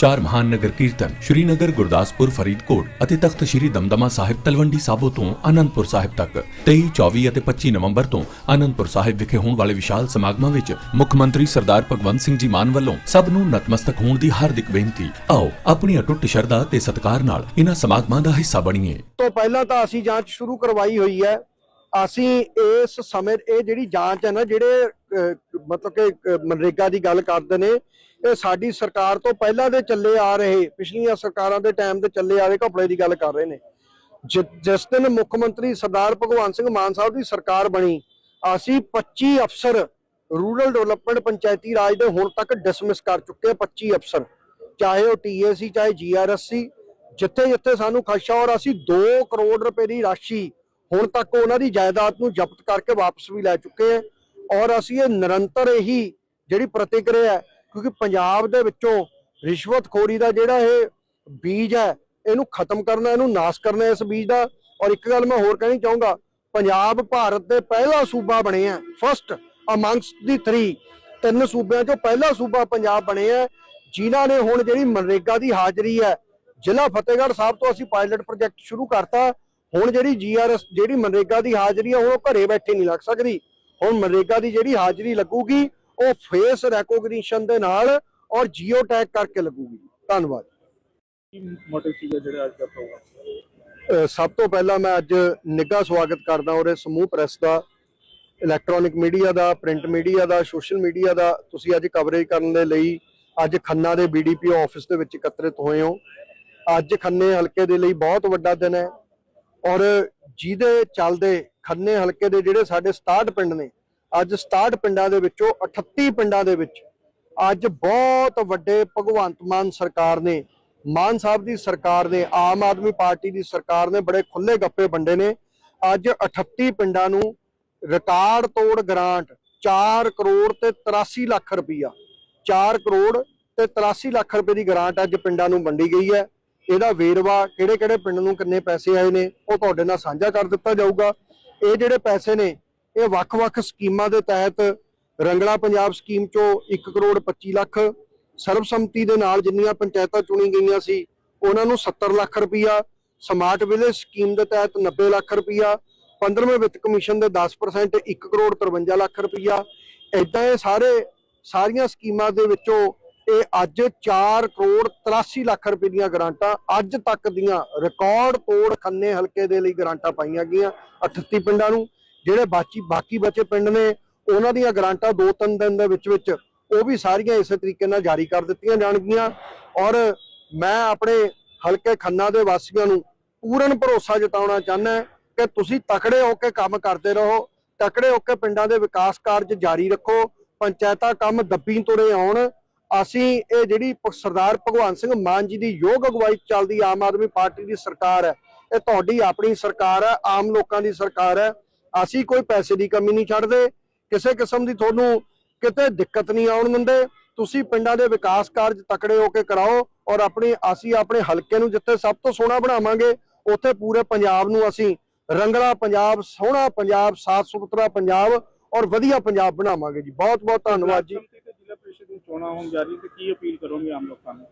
ਚਾਰ ਮਹਾਨ ਨਗਰ ਕੀਰਤਨ ਸ਼੍ਰੀਨਗਰ, ਗੁਰਦਾਸਪੁਰ, ਫਰੀਦਕੋਟ ਅਤੇ ਤਖਤ ਸ਼੍ਰੀ ਦਮਦਮਾ ਸਾਹਿਬ ਤਲਵੰਡੀ ਸਾਬੋ ਤੋਂ ਆਨੰਦਪੁਰ ਸਾਹਿਬ ਤੱਕ। 23 24 ਅਤੇ 25 ਨਵੰਬਰ ਤੋਂ ਆਨੰਦਪੁਰ ਸਾਹਿਬ ਵਿਖੇ ਹੋਣ ਵਾਲੇ ਵਿਸ਼ਾਲ ਸਮਾਗਮਾਂ ਵਿੱਚ ਮੁੱਖ ਮੰਤਰੀ ਸਰਦਾਰ ਭਗਵੰਤ ਸਿੰਘ ਜੀ ਮਾਨ ਵੱਲੋਂ ਸਭ ਨੂੰ ਨਤਮਸਤਕ ਹੋਣ ਦੀ ਹਾਰਦਿਕ ਬੇਨਤੀ। ਆਓ ਆਪਣੀ ਅਟੁੱਟ ਸ਼ਰਧਾ ਤੇ ਸਤਿਕਾਰ ਨਾਲ ਇਹਨਾਂ ਸਮਾਗਮਾਂ ਦਾ ਹਿੱਸਾ ਬਣੀਏ। ਤੋਂ ਪਹਿਲਾਂ ਤਾਂ ਅਸੀਂ ਜਾਂਚ ਸ਼ੁਰੂ ਕਰਵਾਈ ਹੋਈ ਹੈ। ਅਸੀਂ ਇਸ ਸਮੇਂ ਇਹ ਜਿਹੜੀ ਜਾਂਚ ਹੈ ਨਾ, ਜਿਹੜੇ ਮਤਲਬ ਕਿ ਮਨਰੇਗਾ ਦੀ ਗੱਲ ਕਰਦੇ ਨੇ ਇਹ ਸਾਡੀ ਸਰਕਾਰ ਤੋਂ ਪਹਿਲਾਂ ਦੇ ਚੱਲੇ ਆ ਰਹੇ, ਪਿਛਲੀਆਂ ਸਰਕਾਰਾਂ ਦੇ ਟਾਈਮ ਦੇ ਚੱਲੇ ਆ ਰਹੇ ਘਪਲੇ ਦੀ ਗੱਲ ਕਰ ਰਹੇ ਨੇ। ਜਿਸ ਦਿਨ ਮੁੱਖ ਮੰਤਰੀ ਸਰਦਾਰ ਭਗਵੰਤ ਸਿੰਘ ਮਾਨ ਸਾਹਿਬ ਦੀ ਸਰਕਾਰ ਬਣੀ, ਅਸੀਂ 25 ਅਫਸਰ ਰੂਰਲ ਡਿਵੈਲਪਮੈਂਟ ਪੰਚਾਇਤੀ ਰਾਜ ਦੇ ਹੁਣ ਤੱਕ ਡਿਸਮਿਸ ਕਰ ਚੁੱਕੇ 25 ਅਫਸਰ। ਚਾਹੇ ਉਹ ਟੀਏਸੀ ਚਾਹੇ ਜੀਆਰਐਸ ਸੀ ਜਿੱਥੇ ਜਿੱਥੇ ਸਾਨੂੰ ਖਦਸ਼ਾ ਔਰ ਅਸੀਂ 2 ਕਰੋੜ ਰੁਪਏ ਦੀ ਰਾਸ਼ੀ ਹੁਣ ਤੱਕ ਉਹਨਾਂ ਦੀ ਜਾਇਦਾਦ ਨੂੰ ਜ਼ਬਤ ਕਰਕੇ ਵਾਪਸ ਵੀ ਲੈ ਚੁੱਕੇ ਹਾਂ ਔਰ ਅਸੀਂ ਇਹ ਨਿਰੰਤਰ ਇਹੀ ਜਿਹੜੀ ਪ੍ਰਤੀਕਿਰਿਆ ਕਿਉਂਕਿ ਪੰਜਾਬ ਦੇ ਵਿੱਚੋਂ ਰਿਸ਼ਵਤਖੋਰੀ ਦਾ ਜਿਹੜਾ ਇਹ ਬੀਜ ਹੈ, ਇਹਨੂੰ ਖਤਮ ਕਰਨਾ, ਇਹਨੂੰ ਨਾਸ਼ ਕਰਨਾ ਇਸ ਬੀਜ ਦਾ। ਔਰ ਇੱਕ ਗੱਲ ਮੈਂ ਹੋਰ ਕਹਿਣੀ ਚਾਹੂੰਗਾ, ਪੰਜਾਬ ਭਾਰਤ ਦੇ ਪਹਿਲਾ ਸੂਬਾ ਬਣੇ ਆ ਫਸਟ ਅਮੰਗਸ ਦੀ 3 ਤਿੰਨ ਸੂਬਿਆਂ ਚੋਂ ਪਹਿਲਾ ਸੂਬਾ ਪੰਜਾਬ ਬਣੇ ਆ, ਜਿਨ੍ਹਾਂ ਨੇ ਹੁਣ ਜਿਹੜੀ ਮਨਰੇਗਾ ਦੀ ਹਾਜ਼ਰੀ ਹੈ, ਜ਼ਿਲ੍ਹਾ ਫਤਿਹਗੜ੍ਹ ਸਾਹਿਬ ਤੋਂ ਅਸੀਂ ਪਾਇਲਟ ਪ੍ਰੋਜੈਕਟ ਸ਼ੁਰੂ ਕਰਤਾ। ਹੁਣ ਜਿਹੜੀ ਜੀਆਰਐਸ ਜਿਹੜੀ ਮਨਰੇਗਾ ਦੀ ਹਾਜ਼ਰੀ ਹੈ ਹੁਣ ਉਹ ਘਰੇ ਬੈਠੇ ਨਹੀਂ ਲੱਗ ਸਕਦੀ। ਹੁਣ ਮਨਰੇਗਾ ਦੀ ਜਿਹੜੀ ਹਾਜ਼ਰੀ ਲੱਗੂਗੀ ਉਹ ਫੇਸ ਰੈਕੋਗਨੀਸ਼ਨ ਦੇ ਨਾਲ ਔਰ ਜੀਓ ਟੈਗ ਕਰਕੇ ਲੱਗੂਗੀ। ਧੰਨਵਾਦ। ਮੋਟਿਵ ਸੀਗਾ ਜਿਹੜਾ ਅੱਜ ਦਾ ਪ੍ਰੋਗਰਾਮ ਸਭ ਤੋਂ ਪਹਿਲਾਂ ਮੈਂ ਅੱਜ ਨਿੱਘਾ ਸਵਾਗਤ ਕਰਦਾ ਔਰ ਸਮੂਹ ਪ੍ਰੈਸ ਦਾ ਇਲੈਕਟ੍ਰੋਨਿਕ ਮੀਡੀਆ ਦਾ ਪ੍ਰਿੰਟ ਮੀਡੀਆ ਦਾ ਸੋਸ਼ਲ ਮੀਡੀਆ ਦਾ। ਤੁਸੀਂ ਅੱਜ ਕਵਰੇਜ ਕਰਨ ਦੇ ਲਈ ਅੱਜ ਖੰਨਾ ਦੇ ਬੀਡੀਪੀਓ ਆਫਿਸ ਦੇ ਵਿੱਚ ਇਕੱਤਰਿਤ ਹੋਏ ਹੋ। ਅੱਜ ਖੰਨੇ ਹਲਕੇ ਦੇ ਲਈ ਬਹੁਤ ਵੱਡਾ ਦਿਨ ਹੈ। ਔਰ ਜਿਹਦੇ ਚੱਲਦੇ ਖੰਨੇ ਹਲਕੇ ਦੇ ਜਿਹੜੇ ਸਾਡੇ 67 ਪਿੰਡ ਨੇ ਅੱਜ 67 ਪਿੰਡਾਂ ਦੇ ਵਿੱਚੋਂ 38 ਪਿੰਡਾਂ ਦੇ ਵਿੱਚ ਅੱਜ ਬਹੁਤ ਵੱਡੇ ਭਗਵੰਤ ਮਾਨ ਸਰਕਾਰ ਨੇ, ਮਾਨ ਸਾਹਿਬ ਦੀ ਸਰਕਾਰ ਨੇ, ਆਮ ਆਦਮੀ ਪਾਰਟੀ ਦੀ ਸਰਕਾਰ ਨੇ ਬੜੇ ਖੁੱਲੇ ਗੱਪੇ ਵੰਡੇ ਨੇ। ਅੱਜ 38 ਪਿੰਡਾਂ ਨੂੰ ਰਿਕਾਰਡ ਤੋੜ ਗ੍ਰਾਂਟ 4 ਕਰੋੜ ਤੇ 83 ਲੱਖ ਰੁਪਈਆ। 4 ਕਰੋੜ ਤੇ 83 ਲੱਖ ਰੁਪਏ ਦੀ ਗ੍ਰਾਂਟ ਅੱਜ ਪਿੰਡਾਂ ਨੂੰ ਵੰਡੀ ਗਈ ਹੈ। ਇਹਦਾ ਵੇਰਵਾ ਕਿਹੜੇ ਕਿਹੜੇ ਪਿੰਡ ਨੂੰ ਕਿੰਨੇ ਪੈਸੇ ਆਏ ਨੇ, ਉਹ ਤੁਹਾਡੇ ਨਾਲ ਸਾਂਝਾ ਕਰ ਦਿੱਤਾ ਜਾਊਗਾ। ਇਹ ਜਿਹੜੇ ਪੈਸੇ ਨੇ ਇਹ ਵੱਖ-ਵੱਖ ਸਕੀਮਾਂ ਦੇ ਤਹਿਤ ਰੰਗਲਾ ਪੰਜਾਬ ਸਕੀਮ ਚੋਂ 1 ਕਰੋੜ 25 ਲੱਖ ਸਰਬਸੰਮਤੀ ਦੇ ਨਾਲ ਜਿੰਨੀਆਂ ਪੰਚਾਇਤਾਂ ਚੁਣੀ ਗਈਆਂ ਸੀ, ਉਹਨਾਂ ਨੂੰ 70 ਲੱਖ ਰੁਪਈਆ, ਸਮਾਰਟ ਵਿਲੇਜ ਸਕੀਮ ਦੇ ਤਹਿਤ 90 ਲੱਖ ਰੁਪਈਆ 15ਵੇਂ ਵਿੱਤ ਕਮਿਸ਼ਨ ਦੇ 10% 1 ਕਰੋੜ 53 ਲੱਖ ਰੁਪਈਆ। ਇਦਾਂ ਇਹ ਸਾਰੇ, ਸਾਰੀਆਂ ਸਕੀਮਾਂ ਦੇ ਵਿੱਚੋਂ ਇਹ ਅੱਜ 4 ਕਰੋੜ 83 ਲੱਖ ਰੁਪਏ ਦੀਆਂ ਗ੍ਰਾਂਟਾਂ ਅੱਜ ਤੱਕ ਦੀਆਂ ਰਿਕਾਰਡ ਤੋੜ ਖੰਨੇ ਹਲਕੇ ਦੇ ਲਈ ਗ੍ਰਾਂਟਾਂ ਪਾਈਆਂ ਗਈਆਂ 38 ਪਿੰਡਾਂ ਨੂੰ। ਜਿਹੜੇ ਬਾਕੀ ਬਾਕੀ ਬਚੇ ਪਿੰਡ ਨੇ, ਉਹਨਾਂ ਦੀਆਂ ਗਰਾਂਟਾਂ 2-3 ਦਿਨ ਦੇ ਵਿੱਚ ਵਿੱਚ ਉਹ ਵੀ ਸਾਰੀਆਂ ਇਸੇ ਤਰੀਕੇ ਨਾਲ ਜਾਰੀ ਕਰ ਦਿੱਤੀਆਂ ਜਾਣਗੀਆਂ। ਔਰ ਮੈਂ ਆਪਣੇ ਹਲਕੇ ਖੰਨਾ ਦੇ ਵਾਸੀਆਂ ਨੂੰ ਪੂਰਨ ਭਰੋਸਾ ਜਤਾਉਣਾ ਚਾਹੁੰਦਾ ਕਿ ਤੁਸੀਂ ਤਕੜੇ ਹੋ ਕੇ ਕੰਮ ਕਰਦੇ ਰਹੋ, ਤਕੜੇ ਹੋ ਕੇ ਪਿੰਡਾਂ ਦੇ ਵਿਕਾਸ ਕਾਰਜ ਜਾਰੀ ਰੱਖੋ, ਪੰਚਾਇਤਾਂ ਕੰਮ ਦੱਬੀ ਤੁਰੇ ਆਉਣ। ਅਸੀਂ ਇਹ ਜਿਹੜੀ ਸਰਦਾਰ ਭਗਵੰਤ ਸਿੰਘ ਮਾਨ ਜੀ ਦੀ ਯੋਗ ਅਗਵਾਈ ਚੱਲਦੀ ਆਮ ਆਦਮੀ ਪਾਰਟੀ ਦੀ ਸਰਕਾਰ ਹੈ, ਇਹ ਤੁਹਾਡੀ ਆਪਣੀ ਸਰਕਾਰ ਹੈ, ਆਮ ਲੋਕਾਂ ਦੀ ਸਰਕਾਰ ਹੈ। ਅਸੀਂ ਕੋਈ ਪੈਸੇ ਦੀ ਕਮੀ ਨਹੀਂ ਛੱਡਦੇ। ਕਿਸੇ ਕਿਸਮ ਦੀ ਤੁਹਾਨੂੰ ਕਿਤੇ ਦਿੱਕਤ ਨਹੀਂ ਆਉਣ ਦਿੰਦੇ। ਤੁਸੀਂ ਪਿੰਡਾਂ ਦੇ ਵਿਕਾਸ ਕਾਰਜ ਤਕੜੇ ਹੋ ਕੇ ਕਰਾਓ ਔਰ ਆਪਣੀ, ਅਸੀਂ ਆਪਣੇ ਹਲਕੇ ਨੂੰ ਜਿੱਥੇ ਸਭ ਤੋਂ ਸੋਹਣਾ ਬਣਾਵਾਂਗੇ, ਉੱਥੇ ਪੂਰੇ ਪੰਜਾਬ ਨੂੰ ਅਸੀਂ ਰੰਗਲਾ ਪੰਜਾਬ, ਸੋਹਣਾ ਪੰਜਾਬ, ਸਾਫ਼ ਸੁਥਰਾ ਪੰਜਾਬ ਔਰ ਵਧੀਆ ਪੰਜਾਬ ਬਣਾਵਾਂਗੇ ਜੀ। ਬਹੁਤ ਬਹੁਤ ਧੰਨਵਾਦ ਜੀ। ਜ਼ਿਲ੍ਹਾ ਪ੍ਰੀਸ਼ਦ ਦੀ ਚੋਣਾਂ ਹੋਣ ਜਾ ਰਹੀ ਤੇ ਕੀ ਅਪੀਲ ਕਰੋਗੇ ਆਮ ਲੋਕਾਂ ਨੂੰ?